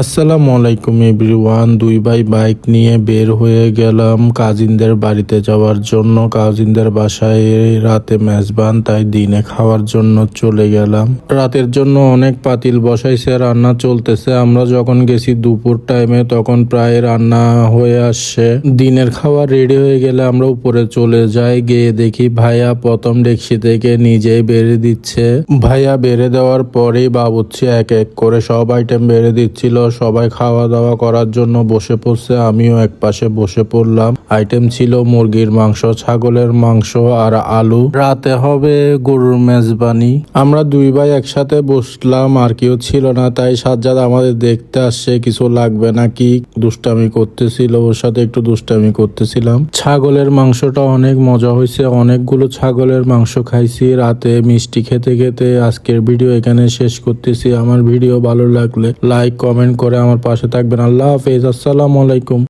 আসসালামু আলাইকুম এভরিওয়ান, দুই ভাই বাইক নিয়ে বের হয়ে গেলাম কাজিনদের বাড়িতে যাওয়ার জন্য। কাজিনদের বাসায় রাতে মেজবান, তাই দিনে খাওয়ার জন্য চলে গেলাম। রাতের জন্য অনেক পাতিল বসাইছে, রান্না চলতেছে। আমরা যখন গেছি দুপুর টাইমে, তখন প্রায় রান্না হয়ে আসছে। দিনের খাবার রেডি হয়ে গেলে আমরা উপরে চলে যাই, গিয়ে দেখি ভাইয়া প্রথম ডেকসি থেকে নিজেই বেড়ে দিচ্ছে। ভাইয়া বেড়ে দেওয়ার পরেই বাবুচ্ছি এক এক করে সব আইটেম বেড়ে দিচ্ছিল। সবাই খাওয়া দাওয়া করার জন্য বসে পড়ছে, আমিও এক পাশে বসে পড়লাম। আইটেম ছিল মুরগির মাংস, ছাগলের মাংস আর আলু। রাতে হবে গরুর মেজবানি। আমরা দুই ভাই একসাথে বসলাম, আর কেউ ছিল না, তাই সাজ্জাদ আমাদের দেখতে আসছে, কিছু লাগবে নাকি? দুষ্টামি করতেছিল, ওর সাথে একটু দুষ্টামি করতেছিলাম। ছাগলের মাংসটা অনেক মজা হয়েছে, অনেকগুলো ছাগলের মাংস খাইছি। রাতে মিষ্টি খেতে খেতে আজকের ভিডিও এখানে শেষ করতেছি। আমার ভিডিও ভালো লাগলে লাইক কমেন্ট করে আমার পাশে থাকবেন। আল্লাহ হাফেজ। আসসালামু আলাইকুম।